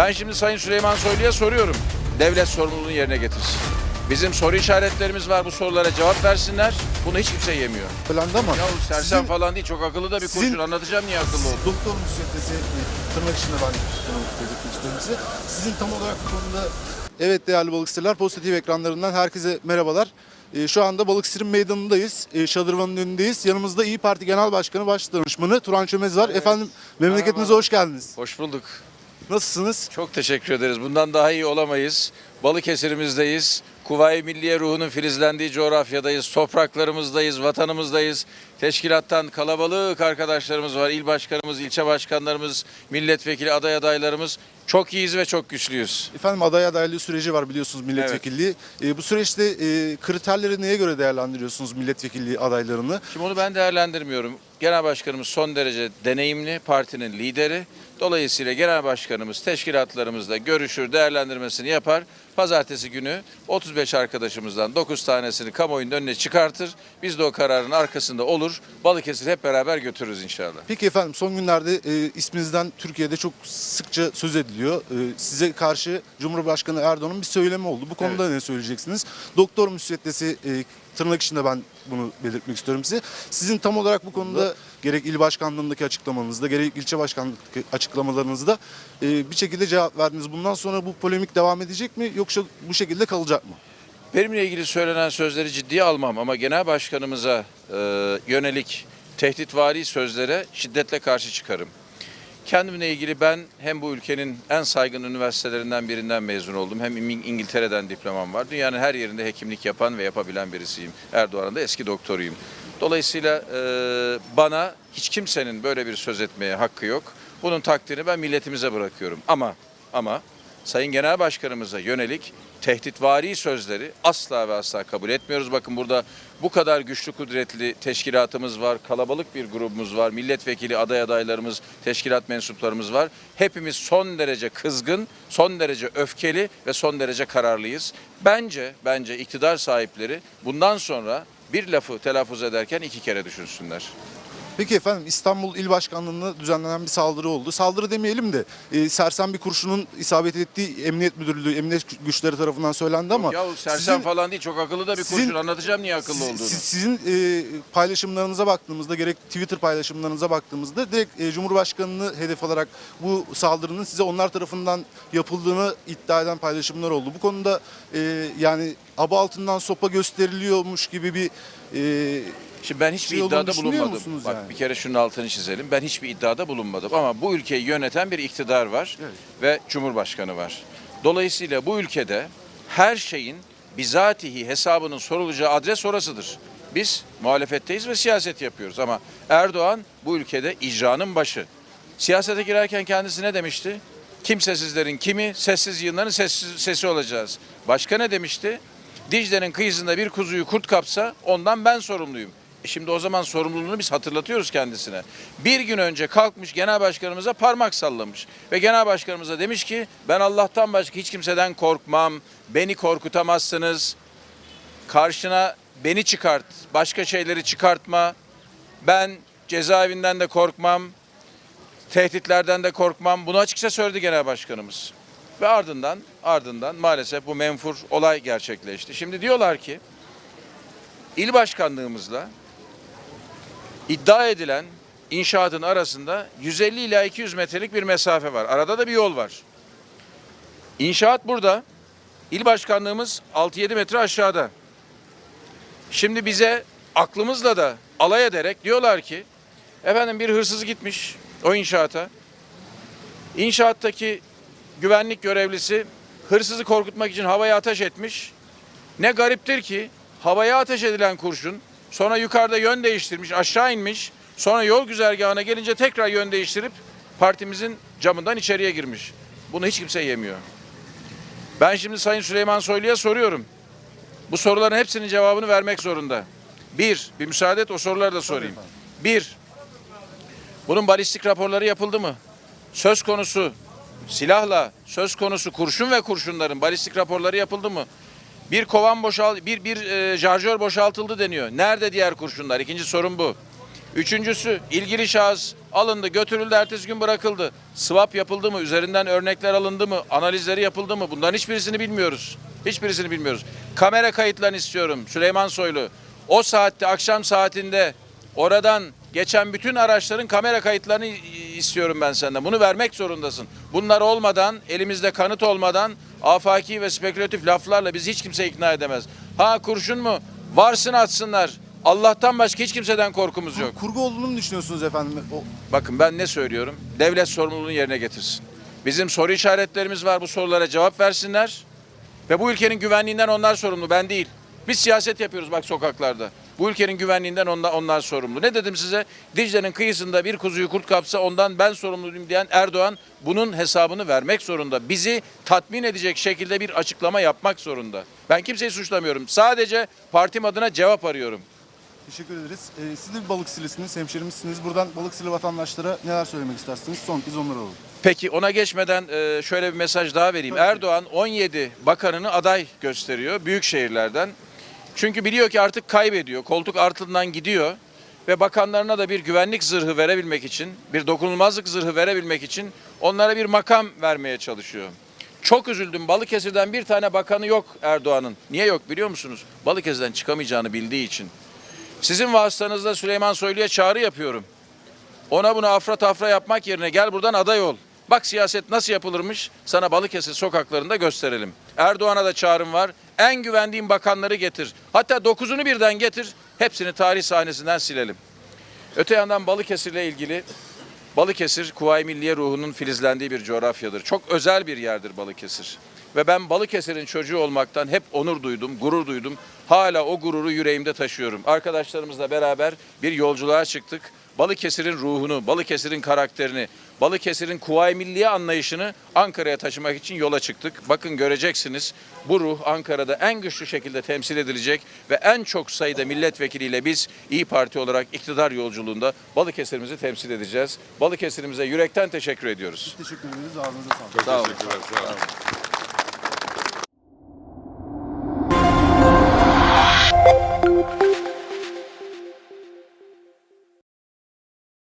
Ben şimdi Sayın Süleyman Soylu'ya soruyorum. Devlet sorumluluğunu yerine getirsin. Bizim soru işaretlerimiz var. Bu sorulara cevap versinler. Bunu hiç kimse yemiyor. Falan ama Ya sersem sizin, falan değil. Çok akıllı da bir sizin- kurşun. Anlatacağım niye akıllı oldu. doktor müsveddesi tırnak içinde ben size. Sizin tam olarak bu konuda Evet değerli balıkçılar Pozitif ekranlarından herkese merhabalar. Ee, şu anda Balıkesir'in meydanındayız. Ee, Şadırvan'ın önündeyiz. Yanımızda İyi Parti Genel Başkanı Başdanışmanı Turan Çömez var. Efendim memleketinize hoş geldiniz. Hoş bulduk. Nasılsınız? Çok teşekkür ederiz. Bundan daha iyi olamayız. Balıkesir'imizdeyiz. Kuvayi Milliye ruhunun filizlendiği coğrafyadayız. Topraklarımızdayız, vatanımızdayız. Teşkilattan kalabalık arkadaşlarımız var. İl başkanımız, ilçe başkanlarımız, milletvekili aday adaylarımız. Çok iyiyiz ve çok güçlüyüz. Efendim aday adaylığı süreci var biliyorsunuz milletvekilliği. Ee, bu süreçte e, kriterleri neye göre değerlendiriyorsunuz milletvekilliği adaylarını? Şimdi onu ben değerlendirmiyorum. Genel başkanımız son derece deneyimli, partinin lideri. Dolayısıyla genel başkanımız teşkilatlarımızla görüşür, değerlendirmesini yapar. Pazartesi günü 35 arkadaşımızdan 9 tanesini kamuoyunun önüne çıkartır. Biz de o kararın arkasında olur. Balıkesir hep beraber götürürüz inşallah. Peki efendim son günlerde e, isminizden Türkiye'de çok sıkça söz ediliyor. E, size karşı Cumhurbaşkanı Erdoğan'ın bir söylemi oldu. Bu konuda ne söyleyeceksiniz? Doktor müsveddesi e, tırnak içinde ben bunu belirtmek istiyorum size. Sizin tam olarak bu konuda gerek il başkanlığındaki açıklamanızda gerek ilçe başkanlık açıklamalarınızda e, bir şekilde cevap verdiniz. Bundan sonra bu polemik devam edecek mi yoksa bu şekilde kalacak mı? Benimle ilgili söylenen sözleri ciddiye almam ama genel başkanımıza e, yönelik tehditvari sözlere şiddetle karşı çıkarım. Kendimle ilgili ben hem bu ülkenin en saygın üniversitelerinden birinden mezun oldum hem İng- İngiltere'den diplomam var. Dünyanın her yerinde hekimlik yapan ve yapabilen birisiyim. Erdoğan'ın da eski doktoruyum. Dolayısıyla e, bana hiç kimsenin böyle bir söz etmeye hakkı yok. Bunun takdirini ben milletimize bırakıyorum. Ama ama Sayın Genel Başkanımıza yönelik tehditvari sözleri asla ve asla kabul etmiyoruz. Bakın burada bu kadar güçlü kudretli teşkilatımız var, kalabalık bir grubumuz var, milletvekili aday adaylarımız, teşkilat mensuplarımız var. Hepimiz son derece kızgın, son derece öfkeli ve son derece kararlıyız. Bence, bence iktidar sahipleri bundan sonra bir lafı telaffuz ederken iki kere düşünsünler. Peki efendim İstanbul İl Başkanlığı'na düzenlenen bir saldırı oldu. Saldırı demeyelim de e, sersem bir kurşunun isabet ettiği Emniyet Müdürlüğü, Emniyet güçleri tarafından söylendi ama Ya sersem sizin- falan değil, çok akıllı da bir sizin- kurşun. Anlatacağım niye akıllı olduğunu. siz- sizin e, paylaşımlarınıza baktığımızda gerek Twitter paylaşımlarınıza baktığımızda direkt e, Cumhurbaşkanı'nı hedef alarak bu saldırının size onlar tarafından yapıldığını iddia eden paylaşımlar oldu. Bu konuda e, yani aba altından sopa gösteriliyormuş gibi bir e, Şimdi ben hiçbir şey iddiada bulunmadım. Bak yani? bir kere şunun altını çizelim. Ben hiçbir iddiada bulunmadım ama bu ülkeyi yöneten bir iktidar var Evet. ve cumhurbaşkanı var. Dolayısıyla bu ülkede her şeyin bizatihi hesabının sorulacağı adres orasıdır. Biz muhalefetteyiz ve siyaset yapıyoruz ama Erdoğan bu ülkede icranın başı. Siyasete girerken kendisi ne demişti? Kimsesizlerin kimi, sessiz yığınların sessiz, sesi olacağız. Başka ne demişti? Dicle'nin kıyısında bir kuzuyu kurt kapsa ondan ben sorumluyum. Şimdi o zaman sorumluluğunu biz hatırlatıyoruz kendisine. Bir gün önce kalkmış genel başkanımıza parmak sallamış. Ve genel başkanımıza demiş ki ben Allah'tan başka hiç kimseden korkmam. Beni korkutamazsınız. Karşına beni çıkart. Başka şeyleri çıkartma. Ben cezaevinden de korkmam. Tehditlerden de korkmam. Bunu açıkça söyledi genel başkanımız. Ve ardından ardından maalesef bu menfur olay gerçekleşti. Şimdi diyorlar ki il başkanlığımızla iddia edilen inşaatın arasında 150 ila 200 metrelik bir mesafe var. Arada da bir yol var. İnşaat burada. İl başkanlığımız 6-7 metre aşağıda. Şimdi bize aklımızla da alay ederek diyorlar ki efendim bir hırsız gitmiş o inşaata. İnşaattaki güvenlik görevlisi hırsızı korkutmak için havaya ateş etmiş. Ne gariptir ki havaya ateş edilen kurşun sonra yukarıda yön değiştirmiş, aşağı inmiş. Sonra yol güzergahına gelince tekrar yön değiştirip partimizin camından içeriye girmiş. Bunu hiç kimse yemiyor. Ben şimdi Sayın Süleyman Soylu'ya soruyorum. Bu soruların hepsinin cevabını vermek zorunda. Bir, bir müsaade et o soruları da sorayım. Bir, bunun balistik raporları yapıldı mı? Söz konusu silahla, söz konusu kurşun ve kurşunların balistik raporları yapıldı mı? Bir kovan boşal, bir bir e, şarjör boşaltıldı deniyor. Nerede diğer kurşunlar? İkinci sorun bu. Üçüncüsü ilgili şahıs alındı, götürüldü, ertesi gün bırakıldı. Swap yapıldı mı, üzerinden örnekler alındı mı, analizleri yapıldı mı? Bunların hiçbirisini bilmiyoruz. Hiçbirisini bilmiyoruz. Kamera kayıtlarını istiyorum Süleyman Soylu. O saatte, akşam saatinde oradan geçen bütün araçların kamera kayıtlarını istiyorum ben senden. Bunu vermek zorundasın. Bunlar olmadan, elimizde kanıt olmadan afaki ve spekülatif laflarla bizi hiç kimse ikna edemez. Ha kurşun mu? Varsın atsınlar. Allah'tan başka hiç kimseden korkumuz yok. Kurgu olduğunu mu düşünüyorsunuz efendim? O, Bakın ben ne söylüyorum? Devlet sorumluluğunu yerine getirsin. Bizim soru işaretlerimiz var. Bu sorulara cevap versinler. Ve bu ülkenin güvenliğinden onlar sorumlu. Ben değil. Biz siyaset yapıyoruz bak sokaklarda. Bu ülkenin güvenliğinden onlar, onlar sorumlu. Ne dedim size? Dicle'nin kıyısında bir kuzuyu kurt kapsa ondan ben sorumluyum diyen Erdoğan bunun hesabını vermek zorunda. Bizi tatmin edecek şekilde bir açıklama yapmak zorunda. Ben kimseyi suçlamıyorum. Sadece partim adına cevap arıyorum. teşekkür ederiz. Ee, siz de bir Balıkesirlisiniz, hemşerimizsiniz. Buradan Balıkesirli vatandaşlara neler söylemek istersiniz? Son kez onları alalım. Peki ona geçmeden e, şöyle bir mesaj daha vereyim. Erdoğan 17 bakanını aday gösteriyor büyük şehirlerden. Çünkü biliyor ki artık kaybediyor. Koltuk altından gidiyor ve bakanlarına da bir güvenlik zırhı verebilmek için, bir dokunulmazlık zırhı verebilmek için onlara bir makam vermeye çalışıyor. Çok üzüldüm. Balıkesir'den bir tane bakanı yok Erdoğan'ın. Niye yok biliyor musunuz? Balıkesir'den çıkamayacağını bildiği için. Sizin vasıtanızda Süleyman Soylu'ya çağrı yapıyorum. Ona bunu afra tafra yapmak yerine gel buradan aday ol. Bak siyaset nasıl yapılırmış sana Balıkesir sokaklarında gösterelim. Erdoğan'a da çağrım var. En güvendiğim bakanları getir. Hatta dokuzunu birden getir. Hepsini tarih sahnesinden silelim. Öte yandan Balıkesir'le ilgili Balıkesir Kuvayi Milliye ruhunun filizlendiği bir coğrafyadır. Çok özel bir yerdir Balıkesir. Ve ben Balıkesir'in çocuğu olmaktan hep onur duydum, gurur duydum. Hala o gururu yüreğimde taşıyorum. Arkadaşlarımızla beraber bir yolculuğa çıktık. Balıkesir'in ruhunu, Balıkesir'in karakterini, Balıkesir'in Kuvayi Milliye anlayışını Ankara'ya taşımak için yola çıktık. Bakın göreceksiniz bu ruh Ankara'da en güçlü şekilde temsil edilecek ve en çok sayıda milletvekiliyle biz İyi Parti olarak iktidar yolculuğunda Balıkesir'imizi temsil edeceğiz. Balıkesir'imize yürekten teşekkür ediyoruz. Teşekkür ederiz. Ağzınıza sağlık. Sağ olun. Teşekkürler. Sağ olun.